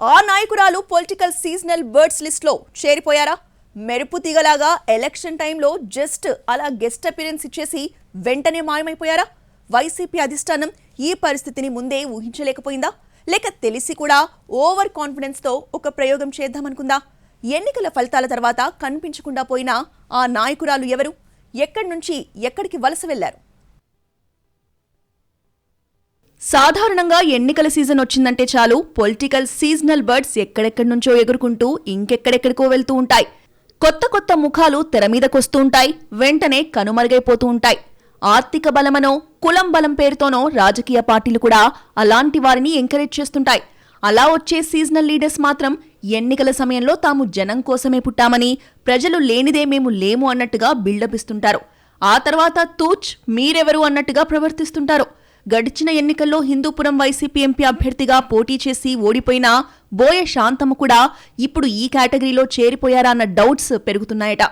ఆ నాయకురాలు political seasonal birds లిస్ట్లో చేరిపోయారా? మెరుపు తీగలాగా ఎలక్షన్ టైంలో జస్ట్ అలా గెస్ట్ అపీరెన్స్ ఇచ్చేసి వెంటనే మాయమైపోయారా? వైసీపీ అధిష్టానం ఈ పరిస్థితిని ముందే ఊహించలేకపోయిందా? లేక తెలిసి కూడా ఓవర్ కాన్ఫిడెన్స్తో ఒక ప్రయోగం చేద్దామనుకుందా? ఎన్నికల ఫలితాల తర్వాత కనిపించకుండా పోయిన ఆ నాయకురాలు ఎవరు? ఎక్కడి నుంచి ఎక్కడికి వలస వెళ్ళారు? సాధారణంగా ఎన్నికల సీజన్ వచ్చిందంటే చాలు పొలిటికల్ సీజనల్ బర్డ్స్ ఎక్కడెక్కడి నుంచో ఎగురుకుంటూ ఇంకెక్కడెక్కడికో వెళ్తూ ఉంటాయి. కొత్త కొత్త ముఖాలు తెర మీదకొస్తూ ఉంటాయి. వెంటనే కనుమరుగైపోతూ ఉంటాయి. ఆర్థిక బలమనో కులం బలం పేరుతోనో రాజకీయ పార్టీలు కూడా అలాంటి వారిని ఎంకరేజ్ చేస్తుంటాయి. అలా వచ్చే సీజనల్ లీడర్స్ మాత్రం ఎన్నికల సమయంలో తాము జనం కోసమే పుట్టామని ప్రజలు లేనిదే మేము లేము అన్నట్టుగా బిల్డప్ ఇస్తుంటారు. ఆ తర్వాత తూచ్ మీరెవరు అన్నట్టుగా ప్రవర్తిస్తుంటారు. గడిచిన ఎన్నికల్లో హిందూపురం వైసీపీ ఎంపీ అభ్యర్థిగా పోటీ చేసి ఓడిపోయిన బోయ శాంతమ్మ కూడా ఇప్పుడు ఈ కేటగిరీలో చేరిపోయారా అన్న డౌట్స్ పెరుగుతున్నాయట.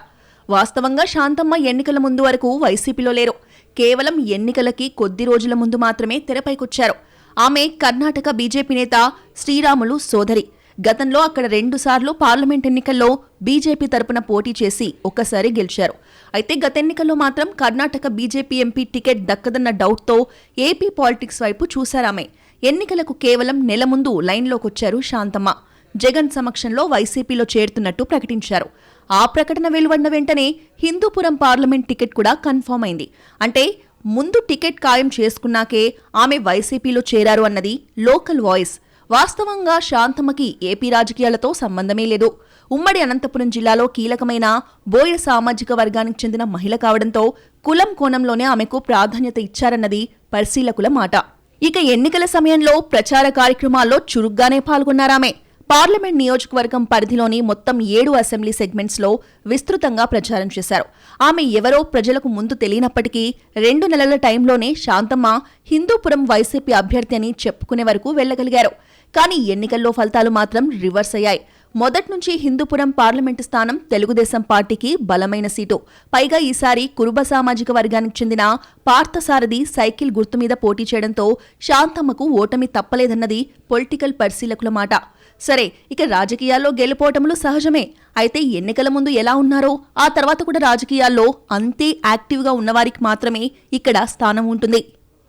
వాస్తవంగా శాంతమ్మ ఎన్నికల ముందు వరకు వైసీపీలో లేరు. కేవలం ఎన్నికలకి కొద్ది రోజుల ముందు మాత్రమే తెరపైకొచ్చారు. ఆమె కర్ణాటక బీజేపీ నేత శ్రీరాములు సోదరి. గతంలో అక్కడ రెండుసార్లు పార్లమెంట్ ఎన్నికల్లో బీజేపీ తరపున పోటీ చేసి ఒక్కసారి గెలిచారు. అయితే గత ఎన్నికల్లో మాత్రం కర్ణాటక బీజేపీ ఎంపీ టికెట్ దక్కదన్న డౌట్తో ఏపీ పాలిటిక్స్ వైపు చూశారామె. ఎన్నికలకు కేవలం నెల ముందు లైన్లోకొచ్చారు శాంతమ్మ. జగన్ సమక్షంలో వైసీపీలో చేరుతున్నట్టు ప్రకటించారు. ఆ ప్రకటన వెలువడిన వెంటనే హిందూపురం పార్లమెంట్ టికెట్ కూడా కన్ఫర్మ్ అయింది. అంటే ముందు టికెట్ ఖాయం చేసుకున్నాకే ఆమె వైసీపీలో చేరారు అన్నది లోకల్ వాయిస్. వాస్తవంగా శాంతమ్మకి ఏపీ రాజకీయాలతో సంబంధమే లేదు. ఉమ్మడి అనంతపురం జిల్లాలో కీలకమైన బోయ సామాజిక వర్గానికి చెందిన మహిళ కావడంతో కులం కోణంలోనే ఆమెకు ప్రాధాన్యత ఇచ్చారన్నది పరిశీలకుల మాట. ఇక ఎన్నికల సమయంలో ప్రచార కార్యక్రమాల్లో చురుగ్గానే పాల్గొన్నారామె. పార్లమెంట్ నియోజకవర్గం పరిధిలోని మొత్తం ఏడు అసెంబ్లీ సెగ్మెంట్స్లో విస్తృతంగా ప్రచారం చేశారు. ఆమె ఎవరో ప్రజలకు ముందు తెలియనప్పటికీ రెండు నెలల టైంలోనే శాంతమ్మ హిందూపురం వైసీపీ అభ్యర్థి అని చెప్పుకునే వరకు వెళ్ళగలిగారు కానీ ఎన్నికల్లో ఫలితాలు మాత్రం రివర్స్ అయ్యాయి. మొదటి నుంచి హిందూపురం పార్లమెంటు స్థానం తెలుగుదేశం పార్టీకి బలమైన సీటు. పైగా ఈసారి కురుబ సామాజిక వర్గానికి చెందిన పార్థసారథి సైకిల్ గుర్తు మీద పోటీ చేయడంతో శాంతమ్మకు ఓటమి తప్పలేదన్నది పొలిటికల్ పరిశీలకుల మాట. సరే ఇక రాజకీయాల్లో గెలుపోవటములు సహజమే. అయితే ఎన్నికల ముందు ఎలా ఉన్నారో ఆ తర్వాత కూడా రాజకీయాల్లో అంతే యాక్టివ్గా ఉన్నవారికి మాత్రమే ఇక్కడ స్థానం ఉంటుంది.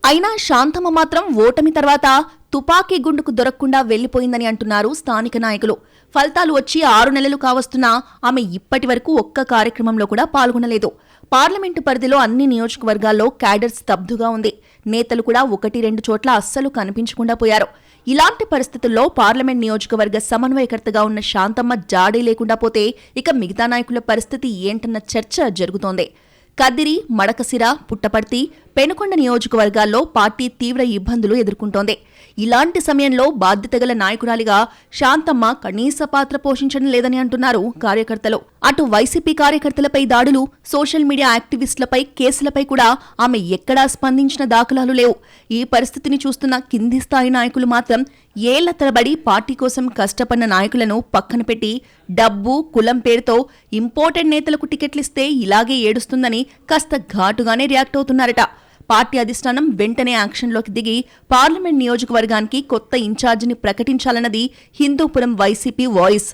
అయినా శాంతమ్మ మాత్రం ఓటమి తర్వాత తుపాకీ గుండుకు దొరకకుండా వెళ్ళిపోయిందని అంటున్నారు స్థానిక నాయకులు. ఫలితాలు వచ్చి ఆరు నెలలు కావస్తున్నా ఆమె ఇప్పటి వరకు ఒక్క కార్యక్రమంలో కూడా పాల్గొనలేదు. పార్లమెంటు పరిధిలో అన్ని నియోజకవర్గాల్లో క్యాడర్ స్తబ్దుగా ఉంది. నేతలు కూడా ఒకటి రెండు చోట్ల అస్సలు కనిపించకుండా పోయారు. ఇలాంటి పరిస్థితుల్లో పార్లమెంట్ నియోజకవర్గ సమన్వయకర్తగా ఉన్న శాంతమ్మ జాడే లేకుండా పోతే ఇక మిగతా నాయకుల పరిస్థితి ఏంటన్న చర్చ జరుగుతోంది. కదిరి మడకసిర పుట్టపర్తి పెనుకొండ నియోజకవర్గాల్లో పార్టీ తీవ్ర ఇబ్బందులు ఎదుర్కొంటోంది. ఇలాంటి సమయంలో బాధ్యత గల నాయకురాలిగా శాంతమ్మ కనీస పాత్ర పోషించడం లేదని అంటున్నారు కార్యకర్తలు. అటు వైసీపీ కార్యకర్తలపై దాడులు సోషల్ మీడియా యాక్టివిస్టులపై కేసులపై కూడా ఆమె ఎక్కడా స్పందించిన దాఖలాలు లేవు. ఈ పరిస్థితిని చూస్తున్న కింది స్థాయి నాయకులు మాత్రం ఏళ్ళ తరబడి పార్టీ కోసం కష్టపడిన నాయకులను పక్కన పెట్టి డబ్బు కులం పేరుతో ఇంపార్టెంట్ నేతలకు టికెట్లిస్తే ఇలాగే ఏడుస్తుందని కాస్త ఘాటుగానే రియాక్ట్ అవుతున్నారట. పార్టీ అధిష్టానం వెంటనే యాక్షన్లోకి దిగి పార్లమెంట్ నియోజకవర్గానికి కొత్త ఇన్ఛార్జిని ప్రకటించాలన్నది హిందూపురం వైసీపీ వాయిస్.